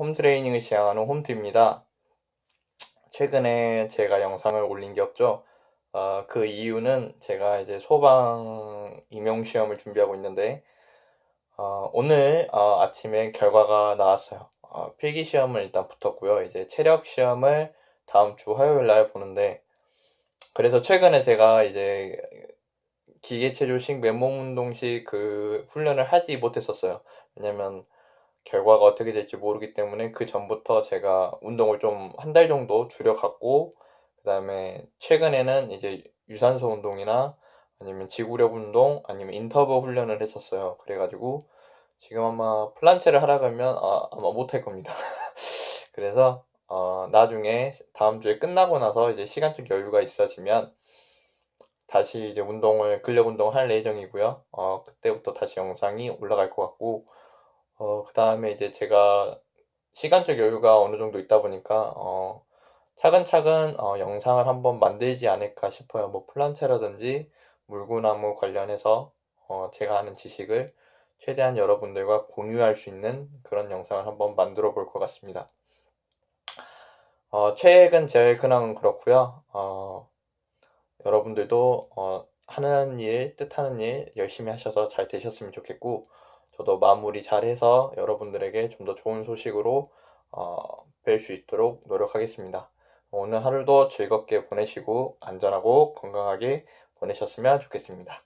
홈트레이닝을 지향하는 홈트입니다. 최근에 제가 영상을 올린 게 없죠. 어, 그 이유는 제가 이제 소방 임용 시험을 준비하고 있는데 어, 오늘 어, 아침에 결과가 나왔어요. 어, 필기 시험은 일단 붙었고요. 이제 체력 시험을 다음 주 화요일 날 보는데 그래서 최근에 제가 이제 기계체조식 맨몸 운동식 그 훈련을 하지 못했었어요. 왜냐면 결과가 어떻게 될지 모르기 때문에 그 전부터 제가 운동을 좀 한 달 정도 줄여갔고 그 다음에 최근에는 이제 유산소 운동이나 아니면 지구력 운동 아니면 인터벌 훈련을 했었어요. 그래가지고 지금 아마 플란체를 하라 그러면 아, 아마 못할 겁니다. 그래서 어, 나중에 다음 주에 끝나고 나서 이제 시간적 여유가 있어지면 다시 이제 운동을 근력 운동을 할 예정이고요. 어, 그때부터 다시 영상이 올라갈 것 같고 어, 그 다음에 이제 제가 시간적 여유가 어느 정도 있다 보니까, 어, 차근차근, 어, 영상을 한번 만들지 않을까 싶어요. 뭐, 플란체라든지 물구나무 관련해서, 어, 제가 아는 지식을 최대한 여러분들과 공유할 수 있는 그런 영상을 한번 만들어 볼 것 같습니다. 어, 최근 제일 근황은 그렇고요. 어, 여러분들도, 어, 하는 일, 뜻하는 일 열심히 하셔서 잘 되셨으면 좋겠고, 저도 마무리 잘해서 여러분들에게 좀 더 좋은 소식으로 어, 뵐수 있도록 노력하겠습니다. 오늘 하루도 즐겁게 보내시고 안전하고 건강하게 보내셨으면 좋겠습니다.